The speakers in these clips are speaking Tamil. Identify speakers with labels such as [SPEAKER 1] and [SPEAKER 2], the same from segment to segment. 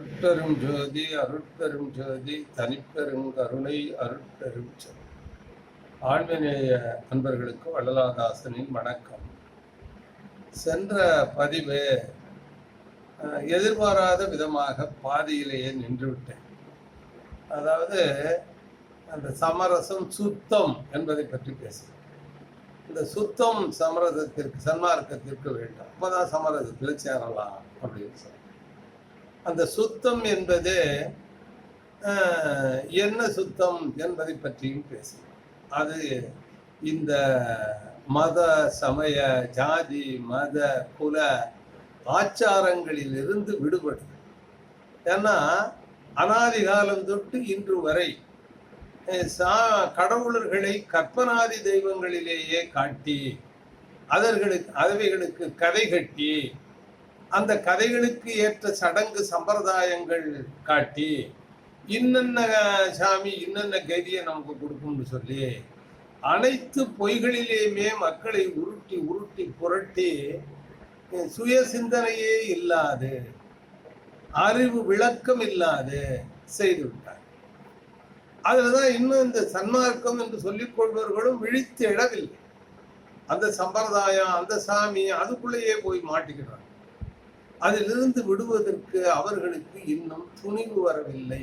[SPEAKER 1] அருட்பெரும் ஜோதி அருட்பெரும் ஜோதி தனிப்பெரும் கருணை அருட்பெரும் ஜோதி ஆழ்வினேய அன்பர்களுக்கு வள்ளலாதாசனின் வணக்கம். சென்ற பதிவு எதிர்பாராத விதமாக பாதியிலேயே நின்றுவிட்டேன். அதாவது அந்த சமரசம் சுத்தம் என்பதை பற்றி பேசுகிறேன். இந்த சுத்தம் சமரசத்திற்கு சன்மார்க்கத்திற்கு வேண்டும். அப்போதான் சமரசத்தில் சேரலாம் அப்படின்னு சொல்லி. அந்த சுத்தம் என்பது என்ன சுத்தம் என்பதை பற்றியும் பேசுகிறோம். அது இந்த மத சமய ஜாதி மத குல ஆச்சாரங்களிலிருந்து விடுபடுது. ஏன்னா அனாதி காலம் தொட்டு இன்று வரை சா- கடவுளர்களை கற்பனாதி தெய்வங்களிலேயே காட்டி அதர்களுக்கு அவைகளுக்கு கதை கட்டி அந்த கதைகளுக்கு ஏற்ற சடங்கு சம்பிரதாயங்கள் காட்டி இன்னென்ன சாமி இன்னென்ன கதியை நமக்கு கொடுக்கும்னு சொல்லி அனைத்து பொய்களிலேயுமே மக்களை உருட்டி உருட்டி புரட்டி சுய சிந்தனையே இல்லாது அறிவு விளக்கம் இல்லாது செய்து விட்டார். அதுலதான் இன்னும் இந்த சன்மார்க்கம் என்று சொல்லிக் கொள்பவர்களும் விழித்து இடவில்லை அந்த சம்பிரதாயம் அந்த சாமி அதுக்குள்ளேயே போய் மாட்டிக்கிறாங்க. அதிலிருந்து விடுவதற்கு அவர்களுக்கு இன்னும் துணிவு வரவில்லை.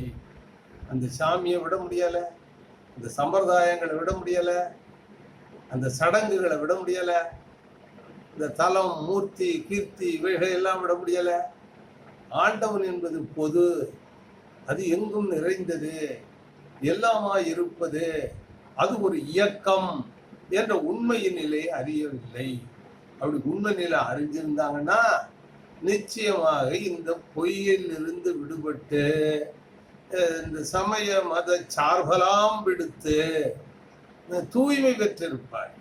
[SPEAKER 1] அந்த சாமியை விட முடியல அந்த சம்பிரதாயங்களை விட முடியல அந்த சடங்குகளை விட முடியல இந்த தலம் மூர்த்தி கீர்த்தி இவைகளை எல்லாம் விட முடியல. ஆண்டவன் என்பது பொது அது எங்கும் நிறைந்தது எல்லாமாய் இருப்பது அது ஒரு இயக்கம் என்ற உண்மையின் நிலையை அறியவில்லை. அப்படி உண்மை நிலை அறிஞ்சிருந்தாங்கன்னா நிச்சயமாக இந்த பொய்யில் இருந்து விடுபட்டு இந்த சமய மத சார்பலாம் விடுத்து தூய்மை பெற்றிருப்பார்.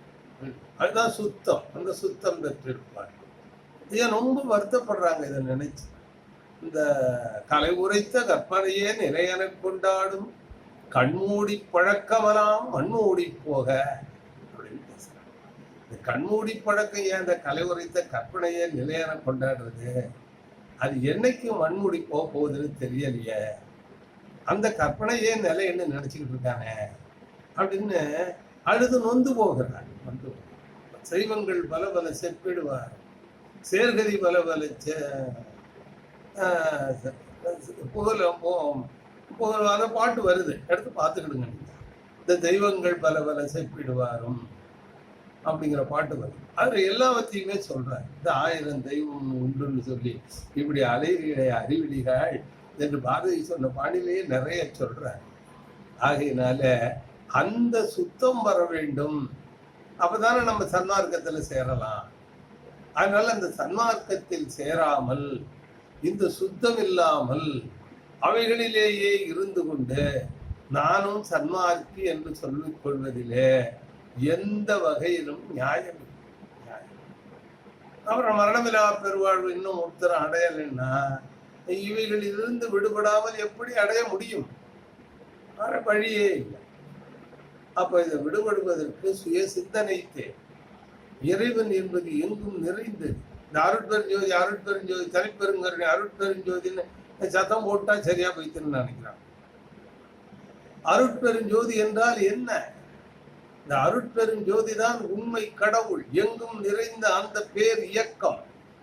[SPEAKER 1] அதுதான் சுத்தம். அந்த சுத்தம் பெற்றிருப்பார். ஏன் ரொம்ப வருத்தப்படுறாங்க இதை நினைச்சு? இந்த கலை உரைத்த கற்பனையே நிலையென கொண்டாடும் கண்மூடி பழக்கமெல்லாம் மண்மூடி போக இந்த கண்மூடி பழக்கம் ஏன் அந்த கலை உரைத்த கற்பனையே கொண்டாடுறது. அது என்னைக்கு மண்மூடி போக போகுதுன்னு தெரியலையே. அந்த கற்பனையே நிலைன்னு நினைச்சுக்கிட்டு இருக்கானே? அப்படின்னு அழுது நொந்து போகிறான் நொந்து போகிறார். செய்வங்கள் பல பல செப்பிடுவார். சேர்கதி பல பல செ- புகழும் போம். புகழ் அந்த பாட்டு வருது. எடுத்து பார்த்துக்கிடுங்க இந்த தெய்வங்கள் பல பல செப்பிடுவாரும். அப்படிங்கிற பாட்டு வரும். அதுல எல்லாவற்றையுமே சொல்றாரு இந்த ஆயிரம் தெய்வம் உண்டுன்னு சொல்லி இப்படி அலைவிகளை அறிவிலிகள் என்று பாரதி சொன்ன பாணிலேயே நிறைய சொல்கிறார் ஆகையினால அந்த சுத்தம் வர வேண்டும். அப்பதானே நம்ம சன்மார்க்கத்துல சேரலாம். அதனால அந்த சன்மார்க்கத்தில் சேராமல் இந்த சுத்தம் இல்லாமல் அவைகளிலேயே இருந்து கொண்டு நானும் சன்மார்க்கி என்று சொல்லிக் கொள்வதிலே எந்த வகையிலும் நியாயம் இல்லை. நியாயம். அப்புறம் மரணமில்லா பெருவாழ்வு இன்னும் ஒருத்தர் அடையலைன்னா இவைகளிலிருந்து விடுபடாமல் எப்படி அடைய முடியும்? வேற வழியே இல்லை. அப்ப இதை விடுபடுவதற்கு சுய சிந்தனை தேவை இறைவன் என்பது எங்கும் நிறைந்தது. இந்த அருட்பெருஞ்சோதி அருட்பெருஞ்சோதி தனிப்பெருங்கருணை அருட்பெருஞ்சோதின்னு சத்தம் போட்டா சரியா போய்த்துன்னு நினைக்கிறான் அருட்பெருஞ்சோதி என்றால் என்ன? இந்த அருட்பெருஞ்சோதி தான் உண்மை கடவுள் எங்கும் நிறைந்த அந்த பேர் இயக்கம்.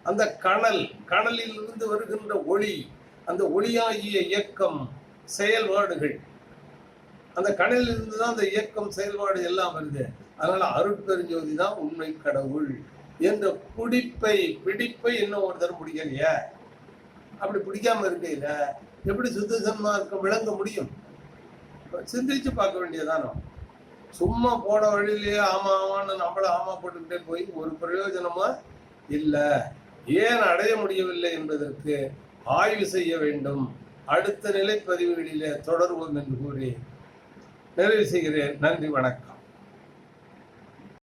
[SPEAKER 1] அந்த கணல் கணலில் இருந்து வருகின்ற ஒளி அந்த ஒளியாகிய இயக்கம் செயல்பாடுகள். அந்த கடலில் இருந்து தான் அந்த இயக்கம் செயல்பாடு எல்லாம் வருது. அதனால அருட்பெருஞ்சோதி தான் உண்மை கடவுள் என்ற பிடிப்பை பிடிப்பை இன்னும் ஒருத்தர் பிடிக்கலையே? அப்படி பிடிக்காம இருக்கையில எப்படி சுத்த சன்மார்க்கம் விளங்க முடியும்? சிந்திச்சு பார்க்க வேண்டியதானோ சும்மா போன வழியிலேயே ஆமா ஆமான்னு நம்மள ஆமா போட்டுக்கிட்டே போய் ஒரு பிரயோஜனமா இல்ல. ஏன் அடைய முடியவில்லை என்பதற்கு ஆய்வு செய்ய வேண்டும். அடுத்த நிலை பதிவுகளிலே தொடர்வோம் என்று கூறி நிறைவு செய்கிறேன். நன்றி வணக்கம்.